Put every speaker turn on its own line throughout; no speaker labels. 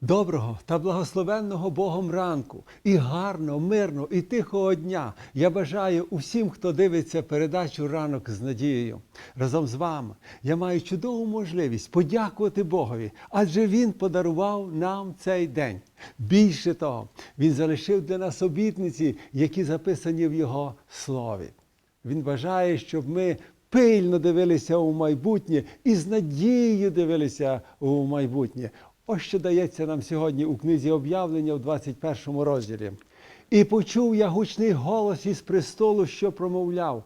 Доброго та благословенного Богом ранку і гарного, мирного і тихого дня я бажаю усім, хто дивиться передачу ранок з надією. Разом з вами я маю чудову можливість подякувати Богові, адже Він подарував нам цей день. Більше того, Він залишив для нас обітниці, які записані в Його слові. Він бажає, щоб ми пильно дивилися у майбутнє і з надією дивилися у майбутнє. Ось що дається нам сьогодні у книзі об'явлення в 21 розділі. І почув я гучний голос із престолу, що промовляв: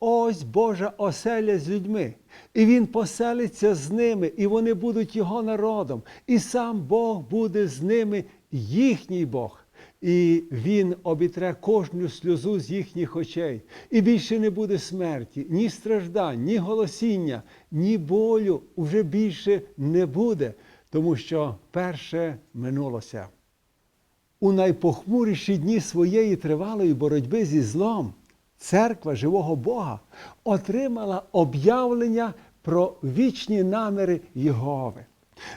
Ось Божа оселя з людьми, і Він поселиться з ними, і вони будуть його народом, і сам Бог буде з ними, їхній Бог. І він обітре кожну сльозу з їхніх очей, і більше не буде смерті, ні страждань, ні голосіння, ні болю уже більше не буде, тому що перше минулося. У найпохмуріші дні своєї тривалої боротьби зі злом церква живого Бога отримала об'явлення про вічні наміри Єгови.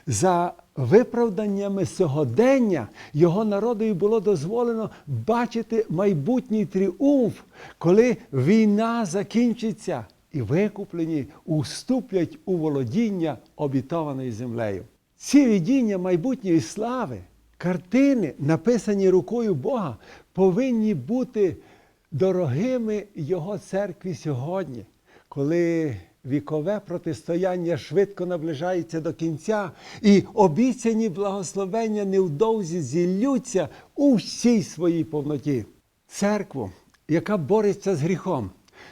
За виправданнями сьогодення його народові було дозволено бачити майбутній тріумф, коли війна закінчиться і викуплені уступлять у володіння обітованою землею. Ці видіння майбутньої слави, картини, написані рукою Бога, повинні бути дорогими Його церкві сьогодні, коли вікове протистояння швидко наближається до кінця, і обіцяні благословення невдовзі зіллються у всій своїй повноті. Церкву, яка бореться з гріхом,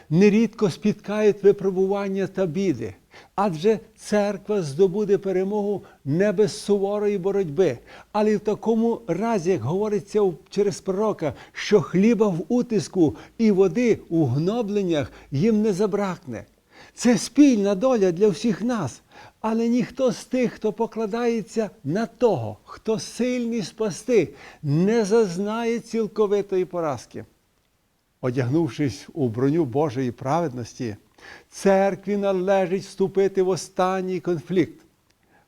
нерідко спіткають випробування та біди. Адже церква здобуде перемогу не без суворої боротьби, але в такому разі, як говориться через пророка, що хліба в утиску і води у гнобленнях їм не забракне. Це спільна доля для всіх нас, але ніхто з тих, хто покладається на того, хто сильний спасти, не зазнає цілковитої поразки. Одягнувшись у броню Божої праведності, церкві належить вступити в останній конфлікт.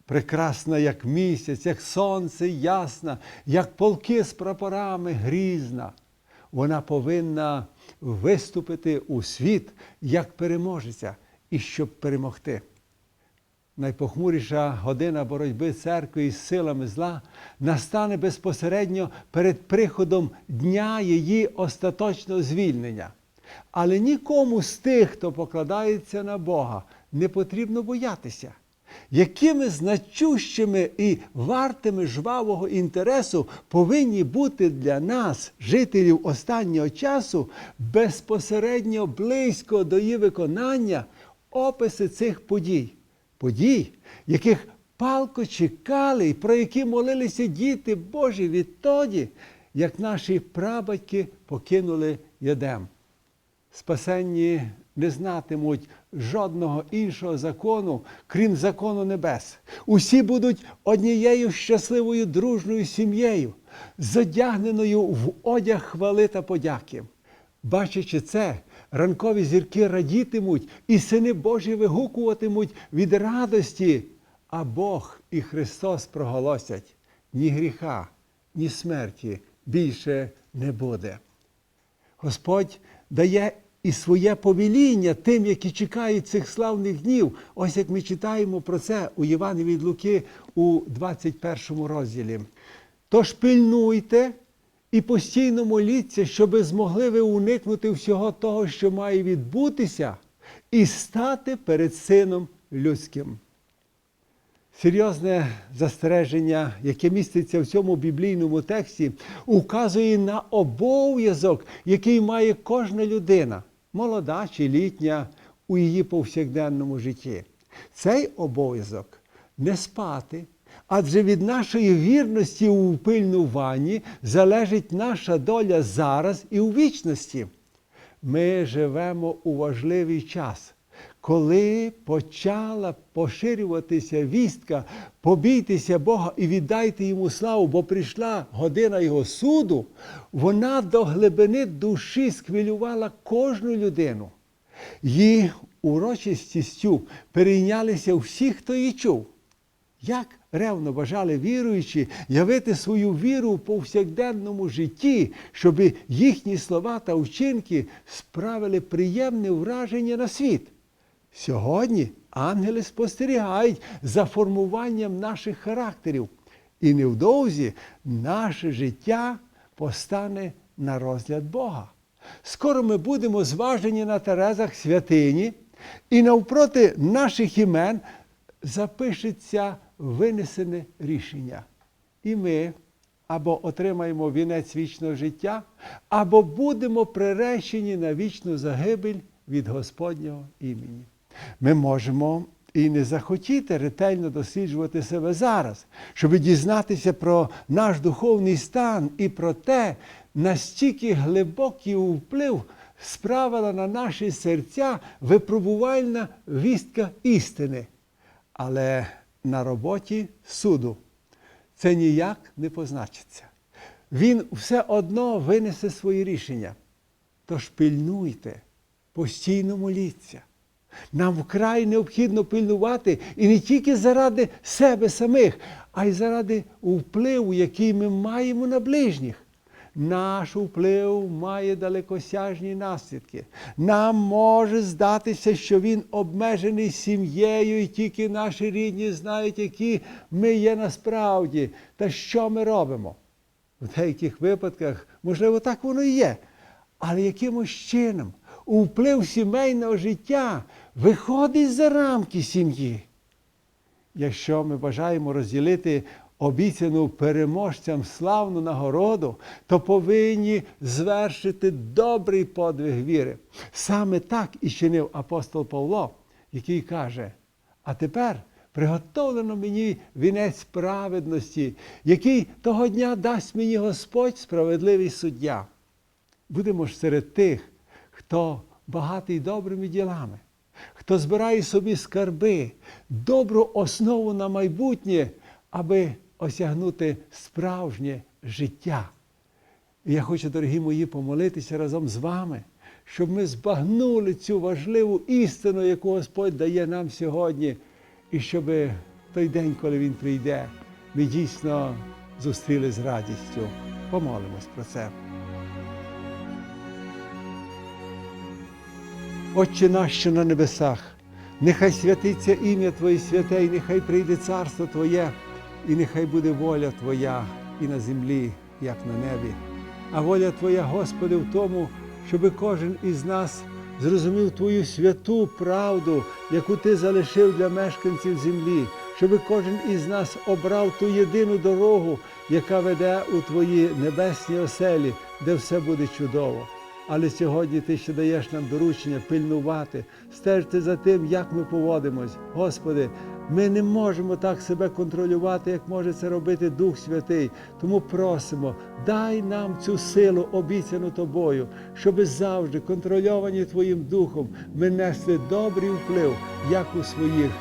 Прекрасна, як місяць, як сонце ясна, як полки з прапорами грізна. Вона повинна виступити у світ як переможеця і щоб перемогти. Найпохмуріша година боротьби церкви із силами зла настане безпосередньо перед приходом дня її остаточного звільнення. Але нікому з тих, хто покладається на Бога, не потрібно боятися. Якими значущими і вартими жвавого інтересу повинні бути для нас, жителів останнього часу, безпосередньо близько до її виконання описи цих подій подій, яких палко чекали і про які молилися діти Божі відтоді, як наші прабатьки покинули Єдем. Спасенні не знатимуть жодного іншого закону, крім закону небес. Усі будуть однією щасливою дружною сім'єю, задягненою в одяг хвали та подяки. Бачачи це, ранкові зірки радітимуть, і сини Божі вигукуватимуть від радості, а Бог і Христос проголосять: ні гріха, ні смерті більше не буде. Господь дає і своє повеління тим, які чекають цих славних днів. Ось як ми читаємо про це у Євангелії від Луки у 21 розділі. Тож пильнуйте і постійно моліться, щоб змогли ви уникнути всього того, що має відбутися, і стати перед Сином Людським. Серйозне застереження, яке міститься в цьому біблійному тексті, указує на обов'язок, який має кожна людина, молода чи літня, у її повсякденному житті. Цей обов'язок не спати, адже від нашої вірності у пильнуванні залежить наша доля зараз і у вічності. Ми живемо у важливий час коли почала поширюватися вістка, побійтеся Бога і віддайте йому славу, бо прийшла година Його суду, вона до глибини душі схвилювала кожну людину. Її урочистістю перейнялися всі, хто її чув. Як ревно бажали віруючі явити свою віру у повсякденному житті, щоб їхні слова та вчинки справили приємне враження на світ. Сьогодні ангели спостерігають за формуванням наших характерів, і невдовзі наше життя постане на розгляд Бога. Скоро ми будемо зважені на терезах святині, і навпроти наших імен запишеться винесене рішення. І ми або отримаємо вінець вічного життя, або будемо приречені на вічну загибель від Господнього імені. Ми можемо і не захотіти ретельно досліджувати себе зараз, щоб дізнатися про наш духовний стан і про те, настільки глибокий вплив справила на наші серця випробувальна вістка істини. Але на роботі суду це ніяк не позначиться. Він все одно винесе свої рішення. Тож пильнуйте, постійно моліться. Нам вкрай необхідно пильнувати і не тільки заради себе самих, а й заради впливу, який ми маємо на ближніх. Наш вплив має далекосяжні наслідки. Нам може здатися, що він обмежений сім'єю, і тільки наші рідні знають, які ми є насправді та що ми робимо. В деяких випадках, можливо, так воно і є. Але якимось чином вплив сімейного життя виходить за рамки сім'ї. Якщо ми бажаємо розділити обіцяну переможцям славну нагороду, то повинні звершити добрий подвиг віри. Саме так і чинив апостол Павло, який каже: а тепер приготовлено мені вінець праведності, який того дня дасть мені Господь справедливий суддя. Будемо ж серед тих, хто багатий добрими ділами, хто збирає собі скарби, добру основу на майбутнє, аби осягнути справжнє життя. І я хочу, дорогі мої, помолитися разом з вами, щоб ми збагнули цю важливу істину, яку Господь дає нам сьогодні, і щоб той день, коли Він прийде, ми дійсно зустріли з радістю. Помолимось про це. Отче наш, що на небесах, нехай святиться ім'я Твоє святе, і нехай прийде царство Твоє, і нехай буде воля Твоя і на землі, як на небі. А воля Твоя, Господи, в тому, щоб кожен із нас зрозумів Твою святу правду, яку Ти залишив для мешканців землі, щоб кожен із нас обрав ту єдину дорогу, яка веде у Твої небесні оселі, де все буде чудово. Але сьогодні ти ще даєш нам доручення пильнувати, стежити за тим, як ми поводимось. Господи, ми не можемо так себе контролювати, як може це робити Дух Святий. Тому просимо, дай нам цю силу, обіцяну тобою, щоби завжди, контрольовані Твоїм Духом, ми несли добрий вплив як у своїх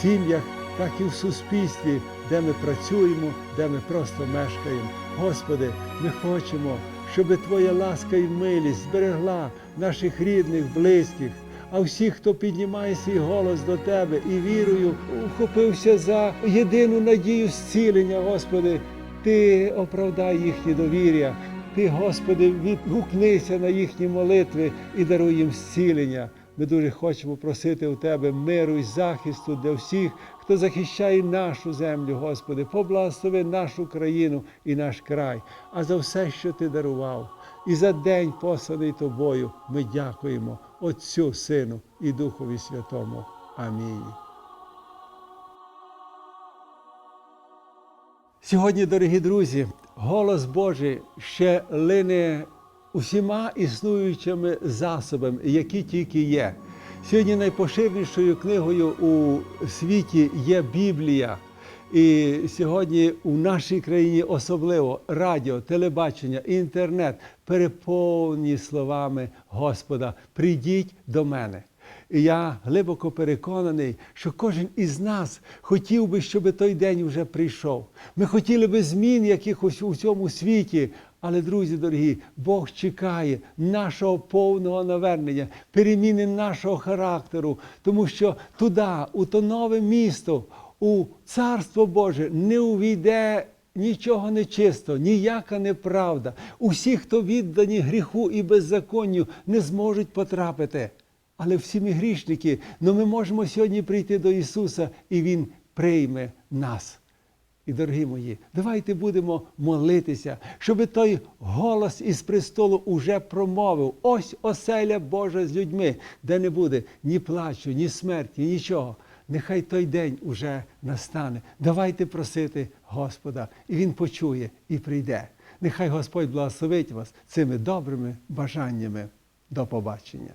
сім'ях, так і в суспільстві, де ми працюємо, де ми просто мешкаємо. Господи, ми хочемо щоб Твоя ласка і милість зберегла наших рідних, близьких, а всіх, хто піднімає свій голос до Тебе і вірою, ухопився за єдину надію зцілення, Господи, Ти оправдай їхнє довір'я. Ти, Господи, відгукнися на їхні молитви і даруй їм зцілення. Ми дуже хочемо просити у Тебе миру і захисту для всіх, хто захищає нашу землю, Господи, поблагослови нашу країну і наш край, а за все, що Ти дарував, і за день, посланий Тобою, ми дякуємо Отцю, Сину і Духові Святому. Амінь. Сьогодні, дорогі друзі, голос Божий ще лине усіма існуючими засобами, які тільки є. Сьогодні найпоширенішою книгою у світі є Біблія. І сьогодні у нашій країні особливо радіо, телебачення, інтернет переповнені словами Господа. Прийдіть до мене. І я глибоко переконаний, що кожен із нас хотів би, щоб той день вже прийшов. Ми хотіли би змін якихось у цьому світі. Але, друзі дорогі, Бог чекає нашого повного навернення, переміни нашого характеру, тому що туди, у то нове місто, у Царство Боже не увійде нічого нечисто, ніяка неправда. Усі, хто віддані гріху і беззаконню, не зможуть потрапити. Але всі ми грішники, але ми можемо сьогодні прийти до Ісуса, і Він прийме нас. І, дорогі мої, давайте будемо молитися, щоб той голос із престолу уже промовив. Ось оселя Божа з людьми, де не буде ні плачу, ні смерті, нічого. Нехай той день уже настане. Давайте просити Господа, і Він почує і прийде. Нехай Господь благословить вас цими добрими бажаннями. До побачення.